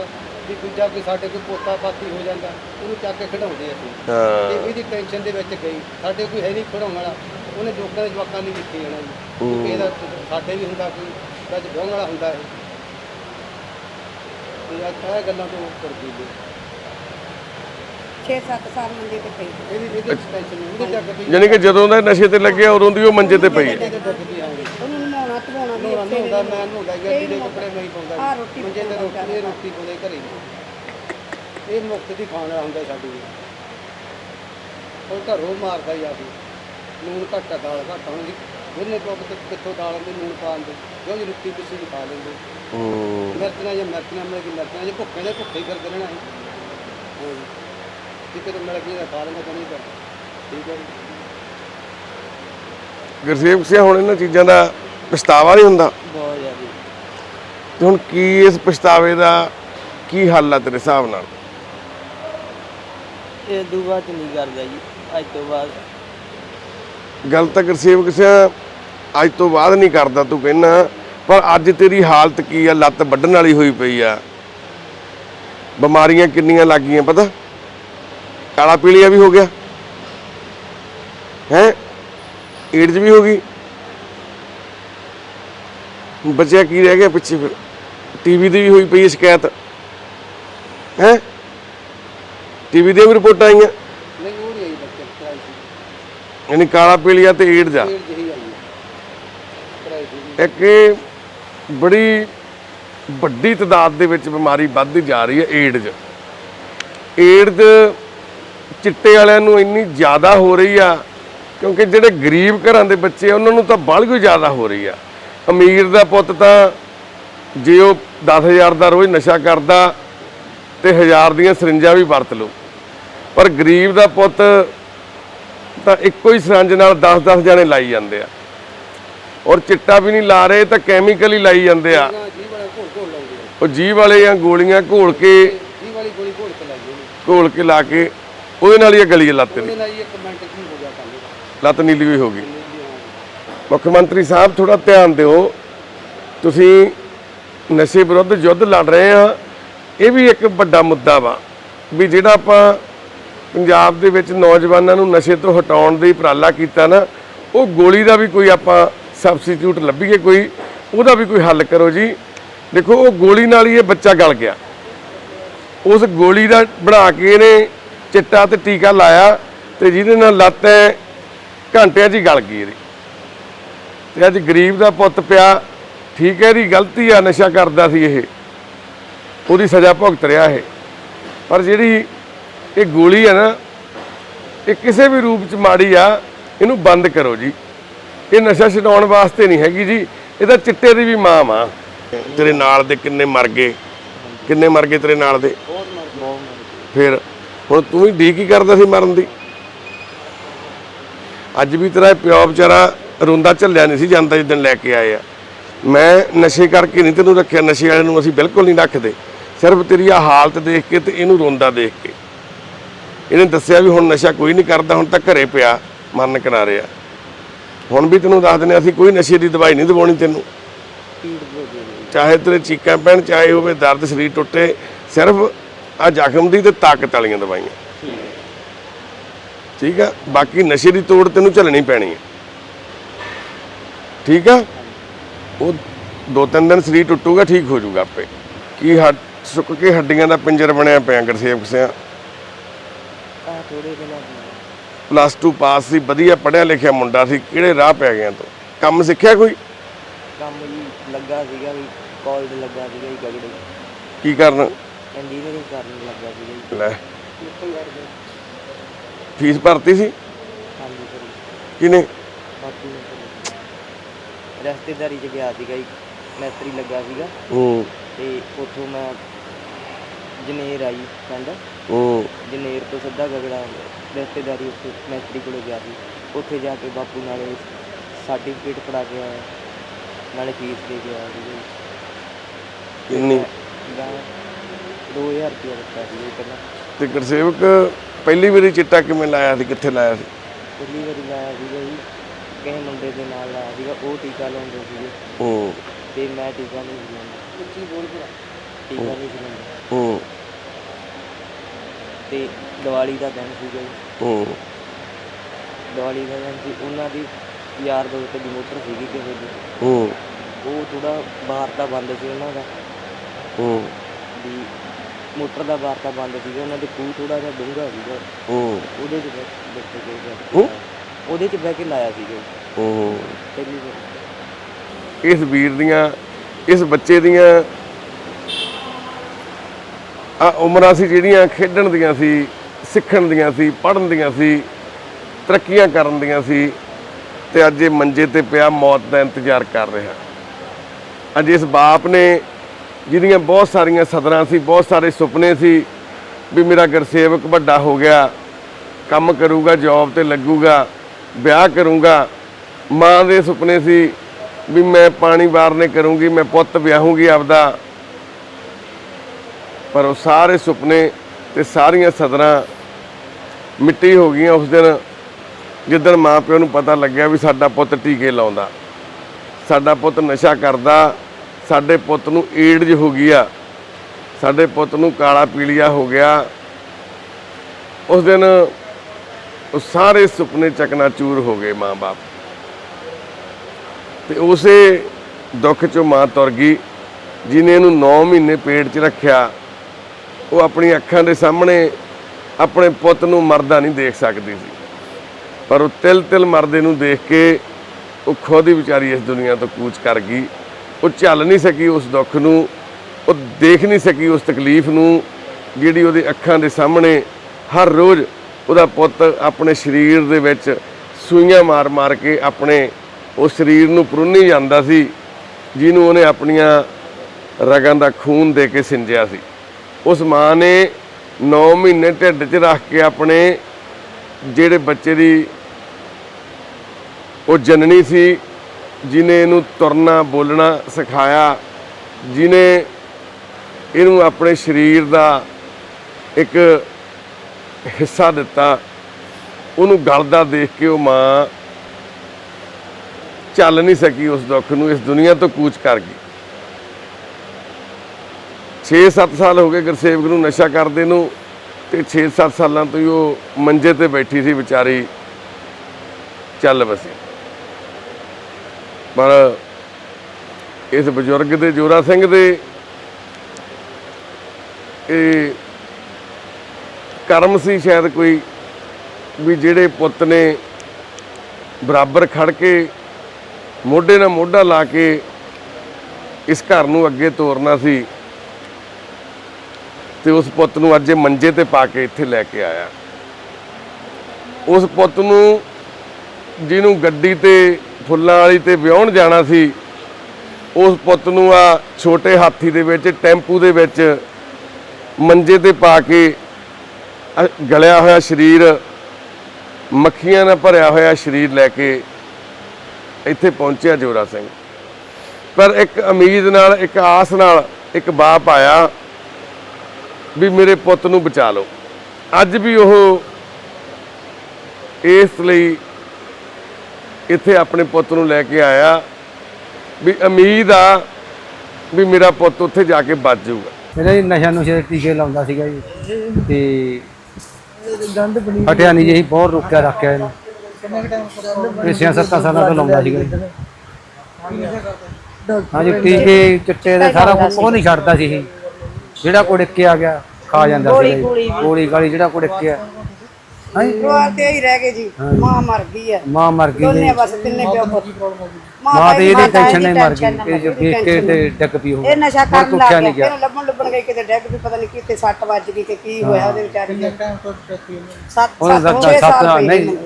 ਵੀ ਦੂਜਾ ਕੋਈ ਸਾਡੇ ਕੋਈ ਪੋਤਾ ਪਾਤੀ ਹੋ ਜਾਂਦਾ ਉਹਨੂੰ ਚੱਕ ਕੇ ਖਿਡਾਉਂਦੇ ਅਸੀਂ। ਤੇ ਹਾਂ ਇਹਦੀ ਟੈਨਸ਼ਨ ਦੇ ਵਿੱਚ ਗਈ। ਸਾਡੇ ਕੋਈ ਹੈ ਨਹੀਂ ਖਿਡਾਉਣ ਵਾਲਾ। ਉਹਨੇ ਲੋਕਾਂ ਦੇ ਜਵਾਕਾਂ ਨਹੀਂ ਦਿੱਤੀ ਜਾਣਾ ਜੀ। ਕਿ ਇਹਦਾ ਸਾਡੇ ਵੀ ਹੁੰਦਾ ਕੋਈ ਅੱਜ ਵਿਆਹਣ ਵਾਲਾ ਹੁੰਦਾ ਹੈ ਤੇ ਅੱਜ ਇਹ ਗੱਲਾਂ ਤੋਂ ਕਰ ਗਈ ਜੀ 6-7 ਸਾਲ ਮੰਜੇ ਤੇ ਪਈ। ਇਹਦੀ ਇਹਦੀ ਟੈਨਸ਼ਨ ਨਹੀਂ ਉਹਦੀ ਡਿੱਗ ਪਈ ਯਾਨੀ ਕਿ ਜਦੋਂ ਦਾ ਨਸ਼ੇ ਤੇ ਲੱਗਿਆ ਉਦੋਂ ਦੀ ਉਹ ਮੰਜੇ ਤੇ ਪਈ ਹੈ। ਉਹਨੂੰ ਨਹਾਉਣਾ ਧਵਾਉਣਾ ਵੀ ਨੋਰਾ ਨਹੀਂ ਹੁੰਦਾ ਮੈਂ ਨਹਾਉਂਦਾ ਗਿਆ ਜਿਹੜੇ ਕੱਪੜੇ ਨਹੀਂ ਪਾਉਂਦਾ। ਆਹ ਰੋਟੀ ਮੰਜੇ ਤੇ ਰੋਟੀ ਇਹ ਰੋਟੀ ਪਾਉਂਦੇ ਘਰੇ ਹੀ। ਇਹ ਮੁਕਤ ਦੀ ਖਾਣ ਵਾਲਾ ਹੁੰਦਾ ਸਾਡੀ। ਵੀ। ਉਹ ਘਰੋਂ ਮਾਰਦਾ ਹੀ ਆ ਵੀ ਲੂਣ ਘੱਟ ਆ, ਦਾਲ ਘੱਟ ਹੋਣੀ ਉਹਨੇ ਪੁੱਤ ਤੇ ਕਿੱਥੋਂ ਦਾਲ ਦੇ ਲੂਣ ਪਾਉਣ ਦੇ ਜੋ ਜੀ ਰੋਟੀ ਪਿੱਛੇ ਹੀ ਖਾ ਲੈਂਦੇ ਹੂੰ। ਮਿਰਚਾਂ ਜਾਂ ਮਿਰਚਾਂ ਮਿਲ ਕੇ ਮਿਰਚਾਂ ਜੇ ਭੁੱਖੇ ਨੇ ਭੁੱਖੇ ਹੀ ਫਿਰਦੇ ਰਹਿਣਾ ਹਾਂ ਕਿਤੇ ਮਿਲ ਗਈ ਤਾਂ ਖਾ ਲੈਂਦਾ ਕੋਈ ਨਹੀਂ ਤਾਂ ਠੀਕ ਹੈ ਗੁਰਸੇਵਕ ਸਿੰਘ ਹੁਣ ਇਹਨਾਂ ਚੀਜ਼ਾਂ ਦਾ ਪਛਤਾਵਾ ਨਹੀਂ ਹੁੰਦਾ? ਬਹੁਤ ਜ਼ਿਆਦਾ। ਤੇ ਹੁਣ ਕੀ ਇਸ ਪਛਤਾਵੇ ਦਾ ਕੀ ਹੱਲ ਆ ਤੇਰੇ ਹਿਸਾਬ ਨਾਲ? ਇਹ ਦੂਆ ਚ ਨਹੀਂ ਕਰਦਾ ਜੀ ਅੱਜ ਤੋਂ ਬਾਅਦ। ਗੱਲ ਤਾਂ ਗੁਰਸੇਵਕ ਸਿੰਘ ਅੱਜ ਤੋਂ ਬਾਅਦ ਨਹੀਂ ਕਰਦਾ ਤੂੰ ਕਹਿੰਦਾ ਪਰ ਅੱਜ ਤੇਰੀ ਹਾਲਤ ਕੀ ਆ? ਲੱਤ ਵੱਢਣ ਵਾਲੀ ਹੋਈ ਪਈ ਆ। ਬਿਮਾਰੀਆਂ ਕਿੰਨੀਆਂ ਲੱਗ ਗਈਆਂ ਪਤਾ? ਕਾਲਾ ਪੀਲੀਆ ਵੀ ਹੋ ਗਿਆ। ਹੈ? ਏਡਜ਼ ਵੀ ਹੋ ਗਈ। ਬਚਿਆ ਕੀ ਰਹਿ ਗਿਆ ਪਿੱਛੇ ਫਿਰ? ਟੀਵੀ ਦੀ ਵੀ ਹੋਈ ਪਈ ਸ਼ਿਕਾਇਤ। ਹੈ? ਟੀਵੀ ਦੀਆਂ ਵੀ ਰਿਪੋਰਟਾਂ ਆਈਆਂ। ਨਹੀਂ ਉਹ ਨਹੀਂ ਆਈ ਬੱਚੇ ਕਰਾਈ ਸੀ। ਯਾਨੀ ਕਾਲਾ ਪੀਲੀਆ ਤੇ ਏਡਜ਼ ਆ। ਇੱਕ ਬੜੀ ਵੱਡੀ ਤਦਾਦ ਦੇ ਵਿੱਚ ਬਿਮਾਰੀ ਵੱਧਦੀ ਜਾ ਰਹੀ ਹੈ ਏਡਜ਼। ਏਡਜ਼ ਚਿੱਟੇ ਵਾਲਿਆਂ ਨੂੰ ਇੰਨੀ ਜ਼ਿਆਦਾ ਹੋ ਰਹੀ ਆ ਕਿਉਂਕਿ ਜਿਹੜੇ ਗਰੀਬ ਘਰਾਂ ਦੇ ਬੱਚੇ ਆ, ਉਹਨਾਂ ਨੂੰ ਤਾਂ ਬਲਗੂ ਜ਼ਿਆਦਾ ਹੋ ਰਹੀ ਆ। ਅਮੀਰ ਦਾ ਪੁੱਤ ਤਾਂ ਜੇ ਉਹ 10000 ਦਾ ਰੋਜ਼ ਨਸ਼ਾ ਕਰਦਾ ਤੇ ਹਜ਼ਾਰ ਦੀਆਂ ਸਰਿੰਜਾਂ ਵੀ ਵਰਤ ਲਓ ਪਰ ਗਰੀਬ ਦਾ ਪੁੱਤ ਤਾਂ ਇੱਕੋ ਹੀ ਸਰੰਜ ਨਾਲ 10-10 ਜਾਣੇ ਲਾਈ ਜਾਂਦੇ ਆ। ਔਰ ਚਿੱਟਾ ਵੀ ਨਹੀਂ ਲਾ ਰਹੇ ਤਾਂ ਕੈਮੀਕਲ ਹੀ ਲਾਈ ਜਾਂਦੇ ਆ। ਨਾ ਜੀ ਵਾਲਾ ਉਹ ਵਾਲੀਆਂ ਗੋਲੀਆਂ ਘੋਲ ਕੇ ਜੀ ਵਾਲੀ ਗੋਲੀ ਘੋਲ ਕੇ ਲਾਈ ਉਹਨੇ ਘੋਲ ਕੇ ਲਾ ਕੇ ਉਹਦੇ ਨਾਲ ਹੀ ਇਹ ਗਲੀ ਲੱਤ ਦੀ ਨਾਲ ਹੀ ਇੱਕ ਮਿੰਟ ਕੀ ਹੋ ਗਿਆ ਕੰਮ ਲੱਤ ਨੀਲੀ ਹੋਈ ਹੋ ਗਈ ਹਾਂ ਮੁੱਖ ਮੰਤਰੀ ਸਾਹਿਬ ਥੋੜਾ ਧਿਆਨ ਦਿਓ। ਤੁਸੀਂ ਨਸ਼ੇ ਵਿਰੁੱਧ ਯੁੱਧ ਲੜ ਰਹੇ ਆ ਇਹ ਵੀ ਇੱਕ ਵੱਡਾ ਮੁੱਦਾ ਵਾ ਵੀ ਜਿਹੜਾ ਆਪਾਂ ਪੰਜਾਬ ਦੇ ਵਿੱਚ ਨੌਜਵਾਨਾਂ ਨੂੰ ਨਸ਼ੇ ਤੋਂ ਹਟਾਉਣ ਦੀ ਉਪਰਾਲਾ ਕੀਤਾ ਨਾ ਉਹ ਗੋਲੀ ਦਾ ਵੀ ਕੋਈ ਆਪਾਂ ਸਬਸਟੀਟਿਊਟ ਲੱਭੀਏ ਕੋਈ ਉਹਦਾ ਵੀ ਕੋਈ ਹੱਲ ਕਰੋ ਜੀ। ਦੇਖੋ ਉਹ ਗੋਲੀ ਨਾਲ ਹੀ ਇਹ ਬੱਚਾ ਗਲ ਗਿਆ। ਉਸ ਗੋਲੀ ਦਾ ਬਣਾ ਕੇ ਇਹਨੇ ਚਿੱਟਾ ਤੇ ਟੀਕਾ ਲਾਇਆ ਤੇ ਜਿਹਦੇ ਨਾਲ ਲੱਤ ਘੰਟਿਆਂ 'ਚ ਹੀ ਗਲ ਗਈ ਇਹਦੀ। ਤੇ ਅੱਜ ਗਰੀਬ ਦਾ ਪੁੱਤ ਪਿਆ ਠੀਕ ਹੈ ਇਹਦੀ ਗਲਤੀ ਆ ਨਸ਼ਾ ਕਰਦਾ ਸੀ ਇਹ। ਉਹਦੀ ਸਜ਼ਾ ਭੁਗਤ ਰਿਹਾ ਇਹ। ਪਰ ਜਿਹੜੀ ਇਹ ਗੋਲੀ ਹੈ ਨਾ ਇਹ ਕਿਸੇ ਵੀ ਰੂਪ 'ਚ ਮਾੜੀ ਆ ਇਹਨੂੰ ਬੰਦ ਕਰੋ ਜੀ। ਇਹ ਨਸ਼ਾ ਛਡਾਉਣ ਵਾਸਤੇ ਨਹੀਂ ਹੈਗੀ ਜੀ ਇਹ ਤਾਂ ਚਿੱਟੇ ਦੀ ਵੀ ਮਾਂ ਵਾ। ਤੇਰੇ ਨਾਲ ਦੇ ਕਿੰਨੇ ਮਰ ਗਏ ਕਿੰਨੇ ਮਰ ਗਏ ਤੇਰੇ ਨਾਲ ਦੇ? ਫਿਰ ਹੁਣ ਤੂੰ ਵੀ ਡੀ ਕੀ ਕਰਦਾ ਸੀ ਮਰਨ ਦੀ। ਅੱਜ ਵੀ ਤੇਰਾ ਪਿਓ ਵਿਚਾਰਾ ਰੋਂਦਾ ਝੱਲਿਆ ਨਹੀਂ ਸੀ ਜਾਂਦਾ ਜਿੱਦਣ ਲੈ ਕੇ ਆਏ ਆ ਮੈਂ ਨਸ਼ੇ ਕਰਕੇ ਨਹੀਂ ਤੈਨੂੰ ਰੱਖਿਆ, ਨਸ਼ੇ ਵਾਲੇ ਨੂੰ ਅਸੀਂ ਬਿਲਕੁਲ ਨਹੀਂ ਰੱਖਦੇ। ਸਿਰਫ ਤੇਰੀ ਆ ਹਾਲਤ ਦੇਖ ਕੇ ਤੇ ਇਹਨੂੰ ਰੋਂਦਾ ਦੇਖ ਕੇ। ਇਹਨੇ ਦੱਸਿਆ ਵੀ ਹੁਣ ਨਸ਼ਾ ਕੋਈ ਨਹੀਂ ਕਰਦਾ, ਹੁਣ ਤਾਂ ਘਰੇ ਪਿਆ, ਮਰਨ ਕਿਨਾਰੇ ਆ। ਹੁਣ ਵੀ ਤੈਨੂੰ ਦੱਸ ਦਿੰਦੇ ਅਸੀਂ ਕੋਈ ਨਸ਼ੇ ਦੀ ਦਵਾਈ ਨਹੀਂ ਦਵਾਉਣੀ ਤੈਨੂੰ। ਚਾਹੇ ਤੇਰੇ ਚੀਕਾਂ ਪੈਣ, ਚਾਹੇ ਹੋਵੇ ਦਰਦ ਸਰੀਰ ਟੁੱਟੇ, ਸਿਰਫ ਆ ਜ਼ਖਮ ਦੀ ਤੇ ਤਾਕਤ ਵਾਲੀਆਂ ਦਵਾਈਆਂ। ਠੀਕ ਆ? ਬਾਕੀ ਨਸ਼ੇ ਦੀ ਤੋੜ ਤੈਨੂੰ ਝੱਲਣੀ ਪੈਣੀ ਹੈ ਠੀਕ ਆ? ਉਹ ਦੋ ਤਿੰਨ ਦਿਨ ਸਰੀਰ ਟੁੱਟੂਗਾ ਠੀਕ ਹੋ ਜਾਊਗਾ ਆਪੇ। ਕੀ ਹੱਡ ਸੁੱਕ ਕੇ ਹੱਡੀਆਂ ਦਾ ਪਿੰਜਰ ਬਣਿਆ ਪਿਆ ਗਰਸੇਵਕ ਸਿਆ। ਪਲੱਸ 2 ਪਾਸ ਸੀ ਵਧੀਆ ਪੜਿਆ ਲਿਖਿਆ ਮੁੰਡਾ ਸੀ ਕਿਹੜੇ ਰਾਹ ਪੈ ਗਿਆ ਤੂੰ? ਕੰਮ ਸਿੱਖਿਆ ਕੋਈ? ਕੰਮ ਲੱਗਾ ਸੀਗਾ ਵੀ ਕਾਲਜ ਲੱਗਾ ਸੀਗਾ ਜੀ ਗਗੜੇ ਕੀ ਕਰਨ? ਇੰਜੀਨੀਅਰਿੰਗ ਕਰਨ ਲੱਗਾ ਜੀ। ਲੈ। ਫੀਸ ਭਰਤੀ ਸੀ? ਹਾਂਜੀ ਸਰ। ਕਿਨੇ ਬਾਕੀ ਰਸਤੇਦਾਰੀ ਚ ਗਿਆ ਸੀਗਾ ਜੀ। ਮੈਸਤਰੀ ਲੱਗਾ ਸੀਗਾ। ਹੂੰ। ਤੇ ਉੱਥੋਂ ਮੈਂ ਜਨੇਰ ਆਈ ਪਿੰਡ। ਹੂੰ। ਜਨੇਰ ਤੋਂ ਸਿੱਧਾ ਗਗੜਾ ਰਿਸ਼ਤੇਦਾਰੀ ਉੱਥੇ ਮੈਸਤਰੀ ਕੋਲੇ ਗਿਆ ਸੀ। ਉੱਥੇ ਜਾ ਕੇ ਬਾਪੂ ਨਾਲੇ ਸਰਟੀਫਿਕੇਟ ਫੜਾ ਕੇ ਆਇਆ। ਨਾਲੇ ਫੀਸ ਦੇ ਕੇ ਆਇਆ ਸੀ ਕਿੰਨੀ? 2000 ਰੁਪਇਆ ਦਿੱਤਾ ਸੀ ਜੀ ਪਹਿਲਾਂ। ਤੇ ਗੁਰਸੇਵਕ ਪਹਿਲੀ ਵਾਰੀ ਚਿੱਟਾ ਕਿਵੇਂ ਲਾਇਆ ਸੀ? ਕਿੱਥੇ ਲਾਇਆ ਸੀ? ਪਹਿਲੀ ਵਾਰੀ ਲਾਇਆ ਸੀਗਾ ਜੀ। ਕਿਸੇ ਮੁੰਡੇ ਦੇ ਨਾਲ ਲਾਇਆ ਸੀਗਾ। ਉਹ ਟੀਕਾ ਲਾਉਂਦੇ ਸੀਗੇ। ਹੂੰ ਤੇ ਮੈਂ ਟੀਕਾ ਨਹੀਂ ਸੀ ਲਾਉਂਦਾ। ਉੱਚੀ ਬੋਲ ਭਰਾ ਟੀਕਾ ਨਹੀਂ ਸੀ ਲਾਉਂਦਾ। ਹੂੰ ਤੇ ਦੀਵਾਲੀ ਦਾ ਦਿਨ ਸੀਗਾ ਜੀ। ਹੂੰ ਦੀਵਾਲੀ ਦਾ ਦਿਨ ਸੀ। ਉਹਨਾਂ ਦੀ ਯਾਰ ਦੋਸਤ ਦੀ ਮੋਟਰ ਸੀਗੀ ਕਿਸੇ ਦੀ। ਹੂੰ ਉਹ ਥੋੜਾ ਬਾਹਰ ਦਾ ਬੰਦ ਸੀ ਉਹਨਾਂ ਦਾ। ਹੂੰ ਮੋਟਰ ਦਾ ਬਾਹਰ ਤਾਂ ਬੰਦ ਸੀਗਾ ਉਹਨਾਂ ਦੇ ਖੂਹ ਥੋੜਾ ਜਿਹਾ ਡੂੰਘਾ ਸੀਗਾ। ਹੂੰ। ਉਹਦੇ 'ਚ ਬੈ- ਬੈਠ ਕੇ ਹੂੰ? ਉਹਦੇ 'ਚ ਬਹਿ ਕੇ ਲਾਇਆ ਸੀਗਾ। ਹੂੰ। ਪਹਿਲੀ ਵਾਰ। ਇਸ ਵੀਰ ਦੀਆਂ ਇਸ ਬੱਚੇ ਦੀਆਂ ਆ ਉਮਰਾਂ ਸੀ ਜਿਹੜੀਆਂ ਖੇਡਣ ਦੀਆਂ ਸੀ ਸਿੱਖਣ ਦੀਆਂ ਸੀ ਪੜ੍ਹਨ ਦੀਆਂ ਸੀ ਤਰੱਕੀਆਂ ਕਰਨ ਦੀਆਂ ਸੀ ਤੇ ਅੱਜ ਇਹ ਮੰਜੇ ਤੇ ਪਿਆ ਮੌਤ ਦਾ ਇੰਤਜ਼ਾਰ ਕਰ ਰਿਹਾ। ਅੱਜ ਇਸ ਬਾਪ ਨੇ ਜਿਹਦੀਆਂ ਬਹੁਤ ਸਾਰੀਆਂ ਸਦਰਾਂ ਸੀ, ਬਹੁਤ ਸਾਰੇ ਸੁਪਨੇ ਸੀ ਵੀ ਮੇਰਾ ਗੁਰਸੇਵਕ ਵੱਡਾ ਹੋ ਗਿਆ, ਕੰਮ ਕਰੂਗਾ ਜੌਬ ਤੇ ਲੱਗੂਗਾ, ਵਿਆਹ ਕਰੂੰਗਾ। ਮਾਂ ਦੇ ਸੁਪਨੇ ਸੀ ਵੀ ਮੈਂ ਪਾਣੀ ਵਾਰਨੇ ਕਰੂੰਗੀ, ਮੈਂ ਪੁੱਤ ਵਿਆਹੂੰਗੀ ਆਪਦਾ। ਪਰ ਉਹ ਸਾਰੇ ਸੁਪਨੇ ਤੇ ਸਾਰੀਆਂ ਸਦਰਾਂ ਮਿੱਟੀ ਹੋ ਗਈਆਂ ਉਸ ਦਿਨ, ਜਿੱਦਣ ਮਾਂ ਪਿਓ ਨੂੰ ਪਤਾ ਲੱਗਿਆ ਵੀ ਸਾਡਾ ਪੁੱਤ ਟੀਕੇ ਲਾਉਂਦਾ। ਸਾਡਾ ਪੁੱਤ ਨਸ਼ਾ ਕਰਦਾ ਸਾਡੇ ਪੁੱਤ ਨੂੰ ਏਡਜ ਹੋ ਗਈ ਆ। ਸਾਡੇ ਪੁੱਤ ਨੂੰ ਕਾਲਾ ਪੀਲੀਆ ਹੋ ਗਿਆ। ਉਸ ਦਿਨ ਉਹ ਸਾਰੇ ਸੁਪਨੇ ਚਕਨਾਚੂਰ ਹੋ ਗਏ ਮਾਂ-ਬਾਪ। ਤੇ ਉਸੇ ਦੁੱਖ ਚੋਂ ਮਾਂ ਤੁਰ ਗਈ, ਜਿਨੇ ਇਹਨੂੰ 9 ਮਹੀਨੇ ਪੇਟ 'ਚ ਰੱਖਿਆ। ਉਹ ਆਪਣੀ ਅੱਖਾਂ ਦੇ ਸਾਹਮਣੇ ਆਪਣੇ ਪੁੱਤ ਨੂੰ ਮਰਦਾ ਨਹੀਂ ਦੇਖ ਸਕਦੀ ਸੀ। ਪਰ ਉਹ ਤਿਲ ਤਿਲ ਮਰਦੇ ਨੂੰ ਦੇਖ ਕੇ ਉਹ ਖੁਦ ਹੀ ਵਿਚਾਰੀ ਇਸ ਦੁਨੀਆ ਤੋਂ ਕੂਚ ਕਰ ਗਈ। ਉਹ ਝੱਲ ਨਹੀਂ ਸਕੀ ਉਸ ਦੁੱਖ ਨੂੰ, ਉਹ ਦੇਖ ਨਹੀਂ ਸਕੀ ਉਸ ਤਕਲੀਫ ਨੂੰ, ਜਿਹੜੀ ਉਹਦੇ ਅੱਖਾਂ ਦੇ ਸਾਹਮਣੇ ਹਰ ਰੋਜ਼ ਉਹਦਾ ਪੁੱਤ ਆਪਣੇ ਸਰੀਰ ਦੇ ਵਿੱਚ ਸੂਈਆਂ ਮਾਰ-ਮਾਰ ਕੇ ਆਪਣੇ ਉਸ ਸਰੀਰ ਨੂੰ ਪਰੁੰਨੀ ਜਾਂਦਾ ਸੀ, ਜਿਹਨੂੰ ਉਹਨੇ ਆਪਣੀਆਂ ਰਗਾਂ ਦਾ ਖੂਨ ਦੇ ਕੇ ਸਿੰਜਿਆ ਸੀ। ਉਸ ਮਾਂ ਨੇ 9 ਮਹੀਨੇ ਢਿੱਡ 'ਚ ਰੱਖ ਕੇ ਆਪਣੇ ਜਿਹੜੇ ਬੱਚੇ ਦੀ ਉਹ ਜਨਨੀ ਸੀ ਜਿਨੇ ਇਹਨੂੰ ਤੁਰਨਾ, ਬੋਲਣਾ ਸਿਖਾਇਆ, ਜਿਨੇ ਇਹਨੂੰ ਆਪਣੇ ਸਰੀਰ ਦਾ ਇੱਕ ਹਿੱਸਾ ਦਿੱਤਾ, ਉਹਨੂੰ ਗਲਦਾ ਦੇਖ ਕੇ ਉਹ ਮਾਂ ਚੱਲ ਨਹੀਂ ਸਕੀ ਉਸ ਦੁੱਖ ਨੂੰ, ਇਸ ਦੁਨੀਆ ਤੋਂ ਕੂਚ ਕਰ ਗਈ। 6-7 ਸਾਲ ਹੋ ਗਏ ਗੁਰਸੇਵਕ ਨੂੰ ਨਸ਼ਾ ਕਰਦੇ ਨੂੰ ਤੇ 6-7 ਸਾਲਾਂ ਤੋਂ ਹੀ ਉਹ ਮੰਜੇ ਤੇ ਬੈਠੀ ਸੀ ਵਿਚਾਰੀ, ਚੱਲ ਵਸੀ। ਪਰ ਇਸ ਬਜ਼ੁਰਗ ਦੇ, ਜੋਰਾ ਸਿੰਘ ਦੇ ਇਹ ਕਰਮ ਸੀ ਸ਼ਾਇਦ ਕੋਈ ਵੀ ਜਿਹੜੇ ਪੁੱਤ ਨੇ ਬਰਾਬਰ ਖੜ ਕੇ ਮੋਢੇ ਨਾਲ ਮੋਢਾ ਲਾ ਕੇ ਇਸ ਘਰ ਨੂੰ ਅੱਗੇ ਤੋਰਨਾ ਸੀ ਤੇ ਉਸ ਪੁੱਤ ਨੂੰ ਅੱਜ ਮੰਜੇ ਤੇ ਪਾ ਕੇ ਇੱਥੇ ਲੈ ਕੇ ਆਇਆ। ਉਸ ਪੁੱਤ ਨੂੰ ਜਿਹਨੂੰ ਗੱਡੀ ਤੇ ਫੁੱਲਾਂ ਵਾਲੀ ਤੇ ਵਿਆਹਣ ਜਾਣਾ ਸੀ, ਉਸ ਪੁੱਤ ਨੂੰ ਆ ਛੋਟੇ ਹਾਥੀ ਦੇ ਵਿੱਚ, ਟੈਂਪੂ ਦੇ ਵਿੱਚ ਮੰਜੇ ਤੇ ਪਾ ਕੇ ਗਲਿਆ ਹੋਇਆ ਸਰੀਰ, ਮੱਖੀਆਂ ਨਾਲ ਭਰਿਆ ਹੋਇਆ ਸਰੀਰ ਲੈ ਕੇ ਇੱਥੇ ਪਹੁੰਚਿਆ ਜੋਰਾ ਸਿੰਘ। ਪਰ ਇੱਕ ਉਮੀਦ ਨਾਲ, ਇੱਕ ਆਸ ਨਾਲ ਇੱਕ ਬਾਪ ਆਇਆ ਵੀ ਮੇਰੇ ਪੁੱਤ ਨੂੰ ਬਚਾ ਲਓ। ਅੱਜ ਵੀ ਉਹ ਇਸ ਲਈ ਇੱਥੇ ਆਪਣੇ ਪੁੱਤ ਨੂੰ ਲੈ ਕੇ ਆਇਆ ਵੀ ਉਮੀਦ ਆ ਵੀ ਮੇਰਾ ਪੁੱਤ ਉੱਥੇ ਜਾ ਕੇ ਬਚ ਜਾਊਗਾ। ਇਹਨੇ ਜੀ ਨਸ਼ਾ ਨੁਸ਼ੇ ਦੇ ਟੀਕੇ ਲਾਉਂਦਾ ਸੀਗਾ ਜੀ। ਤੇ ਹਟਿਆ ਨਹੀਂ ਜੀ ਬਹੁਤ ਰੋਕਿਆ ਰੱਖਿਆ ਇਹਨੂੰ। ਇਹ ਛੇ ਸੱਤਾਂ ਸਾਲਾਂ ਤੋਂ ਲਾਉਂਦਾ ਸੀਗਾ ਜੀ। ਹਾਂਜੀ ਟੀਕੇ ਚਿੱਟੇ ਦੇ ਸਾਰਾ ਕੁਝ ਉਹ ਨਹੀਂ ਛੱਡਦਾ ਸੀ ਜਿਹੜਾ ਕੋਈ ਡਿੱਕੇ ਆ ਗਿਆ ਖਾ ਜਾਂਦਾ ਸੀ ਗੋਲੀ ਗਾਲੀ ਜਿਹੜਾ ਕੋਈ ਡਿੱਕਿਆ ਹਾਂਜੀ ਪਰਿਵਾਰ ਤੇ ਹੀ ਰਹਿ ਗਏ ਜੀ। ਮਾਂ ਮਰ ਗਈ ਹੈ। ਮਾਂ ਮਰ ਗਈ ਦੋਨੇ ਜੀ ਬਸ ਤਿੰਨੇ ਪਿਓ ਪੁੱਤ। ਮਾਂ ਤੇ ਇਹਦੀ ਮਾਤਾ ਟੈਨਸ਼ਨ ਨਹੀਂ ਮਰ tension ਗਈ ਇਹ ਜੋ ਇਹਦੀ ਵੇਖ ਕੇ ਤੇ ਡਿੱਗ ਪਈ ਉਹ ਇਹ ਨਸ਼ਾ ਹੋਰ ਕਰਨ ਕੁੱਖਿਆ ਲੱਗ ਨਹੀਂ ਗਿਆ। ਗਿਆ। ਇਹਨੂੰ ਲੱਭਣ ਲੱਭਣ ਗਈ ਕਿਤੇ ਡੈਗ ਵੀ ਪਤਾ ਨਹੀਂ ਕਿਤੇ ਸੱਟ ਵੱਜ ਗਈ ਕਿ ਕੀ ਹੋਇਆ ਉਹਦੇ ਵਿਚਾਰੇ ਦੇ। ਸੱਤ ਉਹਨੇ ਸੱਤ ਸੱਤ ਛੇ ਸੱਤ ਸਾਲ ਨਹੀਂ।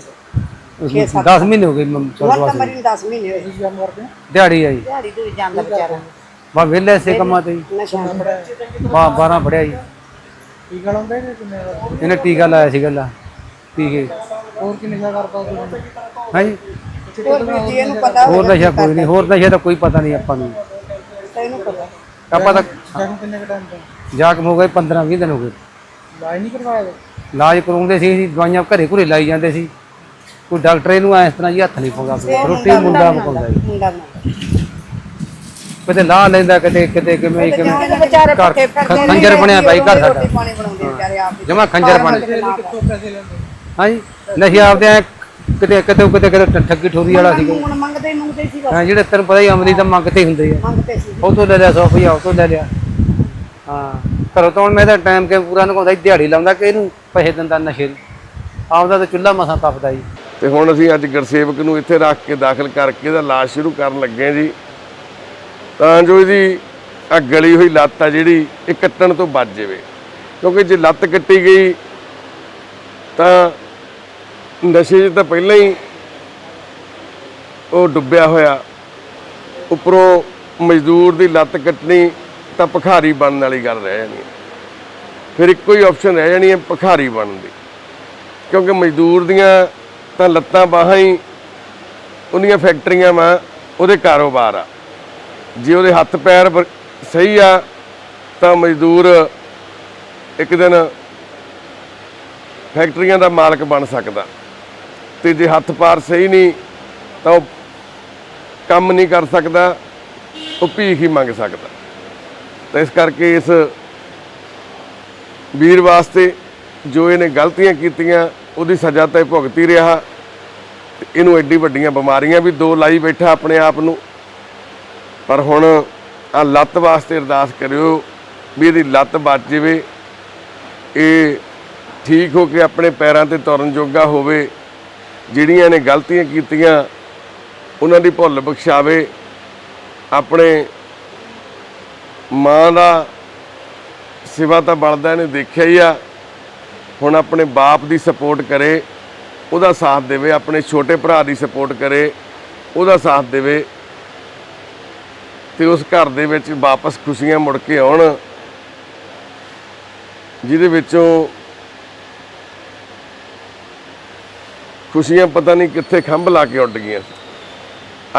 ਛੇ ਸੱਤ 10 ਮਹੀਨੇ ਹੋ ਗਏ ਮੰਮ ਹੁਣ ਚੌਦਵਾ ਤਾਂ ਮਰੀ ਨੂੰ 10 ਮਹੀਨੇ ਹੋਏ। ਦਿਹਾੜੀ ਆਈ। ਦਿਹਾੜੀ ਦੂਰ ਜਾਂਦਾ ਵਿਚਾਰਾ। ਬਾ ਵਿਹਲੇ ਸੇ ਕੰਮਾਂ ਤੇ। ਨਸ਼ਾ ਬਾ 12 ਪੜਿਆ ਜੀ ਇਹਨੇ ਟੀਕਾ ਲਾਇਆ ਸੀ ਗੱਲਾਂ ਟੀਕੇ ਹੋਰ ਕੀ ਨਸ਼ਾ ਕਰਦਾ ਤੂੰ ਹਾਂਜੀ ਹੋਰ ਵੀ ਜੀ ਇਹਨੂੰ ਪਤਾ ਹੋਰ ਨਸ਼ਾ ਕੋਈ ਨਹੀਂ ਹੋਰ ਨਸ਼ਾ ਤਾਂ ਕੋਈ ਪਤਾ ਨਹੀਂ ਆਪਾਂ ਨੂੰ। ਤੈਨੂੰ ਪਤਾ। ਆਪਾਂ ਤਾਂ ਕਿੰਨੇ ਕ ਟਾਈਮ ਤੋਂ? ਜਾਕਮ ਹੋ ਗਏ 15 20 ਦਿਨ ਹੋ ਗਏ। ਇਲਾਜ ਨਹੀਂ ਕਰਵਾਇਆ? ਇਲਾਜ ਕਰਾਉਂਦੇ ਸੀ ਅਸੀਂ ਦਵਾਈਆਂ ਘਰੇ ਘੁਰੇ ਲਾਈ ਜਾਂਦੇ ਸੀ। ਕੋਈ ਡਾਕਟਰ ਇਹਨੂੰ ਇਸ ਤਰ੍ਹਾਂ ਜੀ ਹੱਥ ਨਹੀਂ ਪਾਉਂਦਾ। ਰੋਟੀ ਮੁੰਡਾ ਪਕਾਉਂਦਾ ਜੀ ਕਿਤੇ ਲਾਹ ਲੈਂਦਾ ਕਿਤੇ ਕਿਤੇ ਕਿਵੇਂ ਕਿਵੇਂ ਵਿਚਾਰੇ ਖੰਜਰ ਬਣਿਆ ਬਾਈ ਘਰ ਸਾਡਾ। ਜਮਾ ਖੰਜਰ ਬਣ ਕਿੱਥੋਂ ਪੈਸੇ ਲੈਂਦੇ ਹਾਂਜੀ ਨਸ਼ੇ ਆਪਦੇ ਐਂ ਕਿਤੇ ਕਿਤੇ ਕਿਤੇ ਕਿਤੇ ਠੱਗੀ ਠੋਰੀ ਵਾਲਾ ਸੀਗਾ। ਹੁਣ ਮੰਗਦੇ ਹੀ ਮੰਗਦੇ ਸੀ ਬਸ ਹਾਂ ਜਿਹੜੇ ਤੈਨੂੰ ਪਤਾ ਹੀ ਅਮਲੀ ਤਾਂ ਮੰਗਤੇ ਹੀ ਹੁੰਦੇ ਆ। ਮੰਗਦੇ ਸੀ। ਉਹ ਤੋਂ ਲੈ ਲਿਆ 100 ਰੁਪਇਆ ਉਹ ਤੋਂ ਲੈ ਲਿਆ। ਹਾਂ ਘਰੋਂ ਤੋਂ ਹੁਣ ਮੈਂ ਤਾਂ ਟਾਈਮ ਕੇ ਪੂਰਾ ਨਗਾਉਂਦਾ ਦਿਹਾੜੀ ਲਾਉਂਦਾ ਕਿ ਇਹਨੂੰ ਪੈਸੇ ਦਿੰਦਾ ਨਸ਼ੇ ਨੂੰ। ਆਪਦਾ ਤਾਂ ਚੁੱਲ੍ਹਾ ਮਸਾਂ ਤਪਦਾ ਜੀ। ਤੇ ਹੁਣ ਅਸੀਂ ਅੱਜ ਗੁਰਸੇਵਕ ਨੂੰ ਇੱਥੇ ਰੱਖ ਕੇ ਦਾਖਲ ਕਰਕੇ ਇਹਦਾ ਇਲਾਜ ਸ਼ੁਰੂ ਕਰਨ ਲੱਗੇ ਹਾਂ ਜੀ। ਤਾਂ ਜੋ ਇਹਦੀ ਆ ਗਲੀ ਹੋਈ ਲੱਤ ਆ ਜਿਹੜੀ ਇਹ ਕੱਟਣ ਤੋਂ ਬਚ ਜਾਵੇ। ਕਿਉਂਕਿ ਜੇ ਲੱਤ ਕੱਟੀ ਗਈ ਤਾਂ ਨਸ਼ੇ 'ਚ ਤਾਂ ਪਹਿਲਾਂ ਹੀ ਉਹ ਡੁੱਬਿਆ ਹੋਇਆ। ਉੱਪਰੋਂ ਮਜ਼ਦੂਰ ਦੀ ਲੱਤ ਕੱਟਣੀ ਤਾਂ ਭਖਾਰੀ ਬਣਨ ਵਾਲੀ ਗੱਲ ਰਹਿ ਜਾਣੀ ਫਿਰ ਇੱਕੋ ਹੀ ਆਪਸ਼ਨ ਰਹਿ ਜਾਣੀ ਹੈ ਭਖਾਰੀ ਬਣਨ ਦੀ। ਕਿਉਂਕਿ ਮਜ਼ਦੂਰ ਦੀਆਂ ਤਾਂ ਲੱਤਾਂ ਬਾਹਾਂ ਹੀ ਉਹਦੀਆਂ ਫੈਕਟਰੀਆਂ ਵਾ, ਉਹਦੇ ਕਾਰੋਬਾਰ ਆ। ਜੇ ਉਹਦੇ ਹੱਥ ਪੈਰ ਸਹੀ ਆ, ਤਾਂ ਮਜ਼ਦੂਰ ਇੱਕ ਦਿਨ ਫੈਕਟਰੀਆਂ ਦਾ ਮਾਲਕ ਬਣ ਸਕਦਾ। ਤੇ ਜੇ ਹੱਥ ਪਾਰ ਸਹੀ ਨਹੀਂ, ਤਾਂ ਉਹ ਕੰਮ ਨਹੀਂ ਕਰ ਸਕਦਾ, ਉਹ ਭੀਖ ਹੀ ਮੰਗ ਸਕਦਾ। ਤਾਂ ਇਸ ਕਰਕੇ ਇਸ ਵੀਰ ਵਾਸਤੇ ਜੋ ਇਹਨੇ ਗਲਤੀਆਂ ਕੀਤੀਆਂ, ਉਹਦੀ ਸਜ਼ਾ ਤਾਂ ਇਹ ਭੁਗਤ ਹੀ ਰਿਹਾ। ਤੇ ਇਹਨੂੰ ਐਡੀ ਵੱਡੀਆਂ ਬਿਮਾਰੀਆਂ ਵੀ ਦੋ ਲਾਈ ਬੈਠਾ ਆਪਣੇ ਆਪ ਨੂੰ। ਪਰ ਹੁਣ ਆ ਲੱਤ ਵਾਸਤੇ ਅਰਦਾਸ ਕਰਿਓ ਵੀ ਇਹਦੀ ਲੱਤ ਬਚ ਜਾਵੇ। ਇਹ ਠੀਕ ਹੋ ਕੇ ਆਪਣੇ ਪੈਰਾਂ ਤੇ ਤੁਰਨ ਜੋਗਾ ਹੋਵੇ। ਜਿਹੜੀਆਂ ਨੇ ਗਲਤੀਆਂ ਕੀਤੀਆਂ, ਉਹਨਾਂ ਦੀ ਭੁੱਲ ਬਖਸ਼ਾਵੇ, ਆਪਣੇ ਮਾਂ ਦਾ ਸਿਵਾ ਤਾਂ ਬਣਦਾ ਇਹਨੇ ਦੇਖਿਆ ਹੀ ਆ, ਹੁਣ ਆਪਣੇ ਬਾਪ ਦੀ ਸਪੋਰਟ ਕਰੇ, ਉਹਦਾ ਸਾਥ ਦੇਵੇ, ਆਪਣੇ ਛੋਟੇ ਭਰਾ ਦੀ ਸਪੋਰਟ ਕਰੇ, ਉਹਦਾ ਸਾਥ ਦੇਵੇ, ਤੇ ਉਸ ਘਰ ਦੇ ਵਿੱਚ ਵਾਪਸ ਖੁਸ਼ੀਆਂ ਮੁੜ ਕੇ ਆਉਣ, ਜਿਹਦੇ ਵਿੱਚੋਂ ਖੁਸ਼ੀਆਂ ਪਤਾ ਨਹੀਂ ਕਿੱਥੇ ਖੰਭ ਲਾ ਕੇ ਉੱਡ ਗਈਆਂ।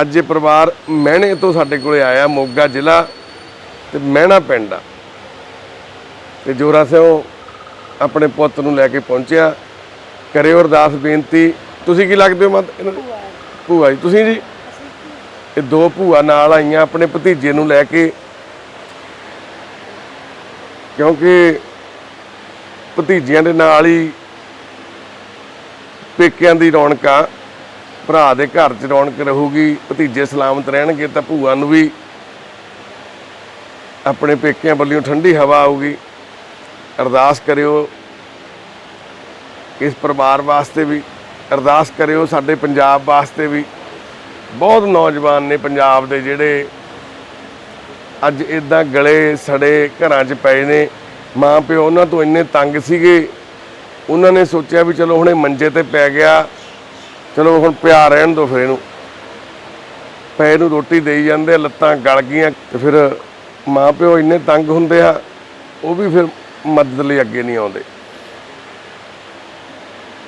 ਅੱਜ ਇਹ ਪਰਿਵਾਰ ਮਹਿਣੇ ਤੋਂ ਸਾਡੇ ਕੋਲੇ ਆਇਆ ਮੋਗਾ ਜ਼ਿਲ੍ਹਾ ਤੇ ਮਹਿਣਾ ਪਿੰਡ ਆ। ਤੇ ਜੋਰਾ ਸਿੰਘ ਆਪਣੇ ਪੁੱਤ ਨੂੰ ਲੈ ਕੇ ਪਹੁੰਚਿਆ। ਕਰਿਓ ਅਰਦਾਸ ਬੇਨਤੀ। ਤੁਸੀਂ ਕੀ ਲੱਗਦੇ ਹੋ ਮਤ ਇਹਨਾਂ ਦੇ? ਭੂਆ ਜੀ ਤੁਸੀਂ ਜੀ? ਇਹ ਦੋ ਭੂਆ ਨਾਲ ਆਈਆਂ ਆਪਣੇ ਭਤੀਜੇ ਨੂੰ ਲੈ ਕੇ। ਕਿਉਂਕਿ ਭਤੀਜਿਆਂ ਦੇ ਨਾਲ ਹੀ ਪੇਕਿਆਂ ਦੀ ਰੌਣਕ ਆ, ਭਰਾ ਦੇ ਘਰ 'ਚ ਰੌਣਕ ਰਹੂਗੀ, ਭਤੀਜੇ ਸਲਾਮਤ ਰਹਿਣਗੇ ਤਾਂ ਭੂਆ ਨੂੰ ਵੀ ਆਪਣੇ ਪੇਕਿਆਂ ਵੱਲੋਂ ਠੰਡੀ ਹਵਾ ਆਊਗੀ। ਅਰਦਾਸ ਕਰਿਓ ਇਸ ਪਰਿਵਾਰ ਵਾਸਤੇ ਵੀ, ਅਰਦਾਸ ਕਰਿਓ ਸਾਡੇ ਪੰਜਾਬ ਵਾਸਤੇ ਵੀ। ਬਹੁਤ ਨੌਜਵਾਨ ਨੇ ਪੰਜਾਬ ਦੇ ਜਿਹੜੇ ਅੱਜ ਇਦਾਂ ਗਲੇ ਸੜੇ ਘਰਾਂ 'ਚ ਪਏ ਨੇ। ਮਾਂ ਪਿਓ ਉਹਨਾਂ ਤੋਂ ਇੰਨੇ ਤੰਗ ਸੀਗੇ ਉਹਨਾਂ ਨੇ ਸੋਚਿਆ ਵੀ ਚਲੋ ਹੁਣ ਇਹ ਮੰਜੇ ਤੇ ਪੈ ਗਿਆ। ਚਲੋ ਹੁਣ ਪਿਆ ਰਹਿਣ ਦੋ ਫਿਰ ਇਹਨੂੰ। ਪੈ ਨੂੰ ਰੋਟੀ ਦੇਈ ਜਾਂਦੇ ਆ, ਲੱਤਾਂ ਗਲ ਗਈਆਂ ਤੇ ਫਿਰ ਮਾਂ ਪਿਓ ਇੰਨੇ ਤੰਗ ਹੁੰਦੇ ਆ ਉਹ ਵੀ ਫਿਰ ਮਦਦ ਲਈ ਅੱਗੇ ਨਹੀਂ ਆਉਂਦੇ।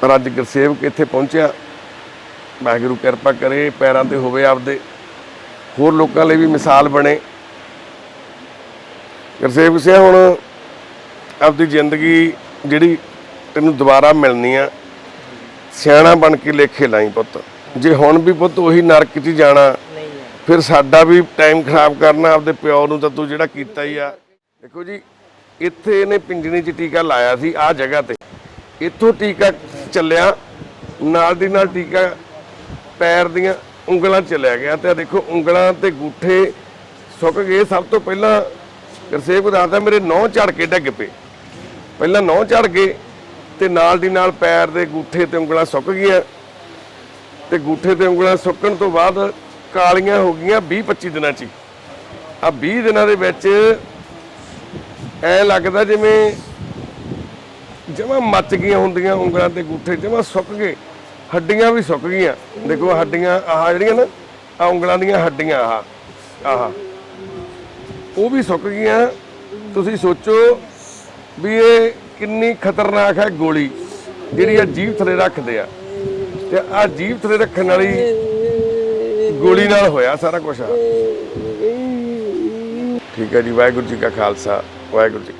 ਪਰ ਅੱਜ ਗੁਰਸੇਵਕ ਇੱਥੇ ਪਹੁੰਚਿਆ। ਵਾਹਿਗੁਰੂ ਕਿਰਪਾ ਕਰੇ ਪੈਰਾਂ ਤੇ ਹੋਵੇ ਆਪਦੇ। ਹੋਰ ਲੋਕਾਂ ਲਈ ਵੀ ਮਿਸਾਲ ਬਣੇ। ਗੁਰਸੇਵਕ ਸਿੰਘ ਹੁਣ ਆਪਦੀ ਜ਼ਿੰਦਗੀ ਜਿਹੜੀ ਤੈਨੂੰ ਦੁਬਾਰਾ ਮਿਲਣੀ ਆ। ਸਿਆਣਾ ਬਣ ਕੇ ਲੇਖੇ ਲਾਈ ਪੁੱਤ। ਜੇ ਹੁਣ ਵੀ ਪੁੱਤ ਉਹੀ ਨਰਕ 'ਚ ਜਾਣਾ, ਫਿਰ ਸਾਡਾ ਵੀ ਟਾਈਮ ਖਰਾਬ ਕਰਨਾ, ਆਪਦੇ ਪਿਓ ਨੂੰ ਤਾਂ ਤੂੰ ਜਿਹੜਾ ਕੀਤਾ ਹੀ ਆ। ਦੇਖੋ ਜੀ, ਇੱਥੇ ਇਹਨੇ ਪਿੰਜਣੀ 'ਚ ਟੀਕਾ ਲਾਇਆ ਸੀ, ਆਹ ਜਗ੍ਹਾ ਤੇ। ਇੱਥੋਂ ਟੀਕਾ ਚੱਲਿਆ, ਨਾਲ ਦੀ ਨਾਲ ਟੀਕਾ ਪੈਰ ਦੀਆਂ ਉਂਗਲਾਂ 'ਚ ਚਲਿਆ ਗਿਆ ਤੇ ਦੇਖੋ, ਉਂਗਲਾਂ ਤੇ ਗੂਠੇ ਸੁੱਕ ਗਏ। ਸਭ ਤੋਂ ਪਹਿਲਾਂ ਗੁਰਸੇਵਕ ਦੱਸਦਾ ਮੇਰੇ ਨਹੁੰ ਝੜ ਕੇ ਡਿੱਗ ਪਏ। ਪਹਿਲਾਂ ਨਹੁੰ ਝੜ ਗਏ ਤੇ ਨਾਲ ਦੀ ਨਾਲ ਪੈਰ ਦੇ ਗੂਠੇ ਤੇ ਉਂਗਲਾਂ ਸੁੱਕ ਗਈਆਂ। ਤੇ ਗੂਠੇ ਤੇ ਉਂਗਲਾਂ ਸੁੱਕਣ ਤੋਂ ਬਾਅਦ ਕਾਲੀਆਂ ਹੋ ਗਈਆਂ 20 25 ਦਿਨਾਂ 'ਚ ਆ 20 ਦਿਨਾਂ ਦੇ ਵਿੱਚ ਐ ਲੱਗਦਾ ਜਿਵੇਂ ਜਮਾ ਮੱਚ ਗਈਆਂ ਹੁੰਦੀਆਂ ਉਂਗਲਾਂ ਤੇ ਗੂਠੇ, ਜਮਾ ਸੁੱਕ ਗਏ, ਹੱਡੀਆਂ ਵੀ ਸੁੱਕ ਗਈਆਂ। ਦੇਖੋ ਹੱਡੀਆਂ, ਆਹ ਜਿਹੜੀਆਂ ਨਾ ਆ ਉਂਗਲਾਂ ਦੀਆਂ ਹੱਡੀਆਂ, ਆਹ ਆਹ। ਉਹ ਵੀ ਸੁੱਕ ਗਈਆਂ। ਤੁਸੀਂ ਸੋਚੋ ਵੀ ਇਹ ਕਿੰਨੀ ਖਤਰਨਾਕ ਹੈ ਗੋਲੀ, ਜਿਹੜੀ ਆ ਜੀਭ ਥਲੇ ਰੱਖਦੇ ਆ। ਤੇ ਆ ਜੀਭ ਥਲੇ ਰੱਖਣ ਵਾਲੀ ਗੋਲੀ ਨਾਲ ਹੋਇਆ ਸਾਰਾ ਕੁਝ ਠੀਕ ਹੈ ਜੀ, ਵਾਹਿਗੁਰੂ ਜੀ ਕਾ ਖਾਲਸਾ, ਵਾਹਿਗੁਰੂ ਜੀ